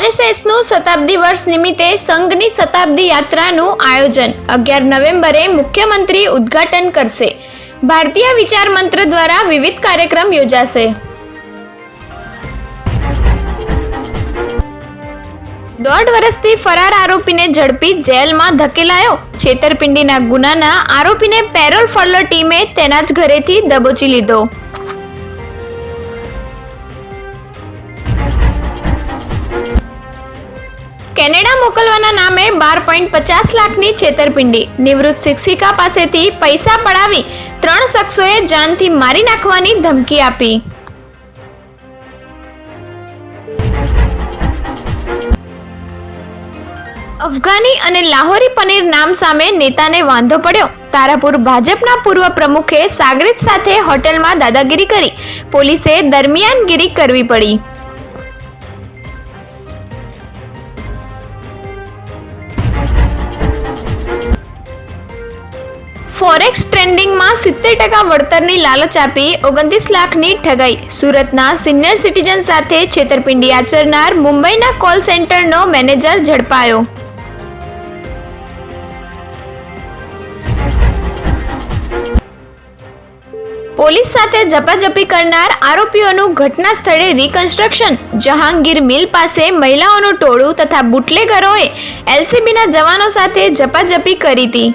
આરએસએસનું શતાબ્દી વર્ષ નિમિત્તે સંઘની શતાબ્દી યાત્રાનું આયોજન. અગિયાર નવેમ્બરે મુખ્યમંત્રી ઉદ્ઘાટન કરશે. ભારતીય વિચાર મંત્ર દ્વારા વિવિધ કાર્યક્રમ યોજાશે. દોઢ વર્ષથી ફરાર આરોપીને ઝડપી જેલમાં ધકેલાયો. છેતરપિંડીના ગુનાના આરોપીને પેરોલ ફળલો ટીમે તેના જ ઘરેથી દબોચી લીધો. કેનેડા મોકલવાના નામે બાર પોઈન્ટ પચાસ લાખની છેતરપિંડી. નિવૃત્ત શિક્ષિકા પાસેથી પૈસા પડાવી ત્રણ શખ્સોએ જાનથી મારી નાખવાની ધમકી આપી. અફઘાની અને લાહોરી પનીર નામ સામે નેતાને વાંધો પડ્યો. તારાપુર ભાજપના પૂર્વ પ્રમુખે સાગરીત સાથે હોટેલમાં દાદાગીરી કરી. પોલીસે દરમિયાનગીરી કરવી પડી. ફોરેક્સ ટ્રેન્ડિંગમાં સિત્તેર ટકા વળતરની લાલચ આપી ઓગણત્રીસ લાખની ઠગાઈ. સુરતના સિનિયર સિટીઝન સાથે છેતરપિંડી આચરનાર મુંબઈના કોલ સેન્ટરનો મેનેજર ઝડપાયો. પોલીસ સાથે ઝપાઝપી કરનાર આરોપીઓનું ઘટના સ્થળે રિકન્સ્ટ્રક્શન જહાંગીર મિલ પાસે મહિલાઓનું ટોળું તથા બુટલેગરોએ એલસીબીના જવાનો સાથે ઝપાઝપી કરી હતી.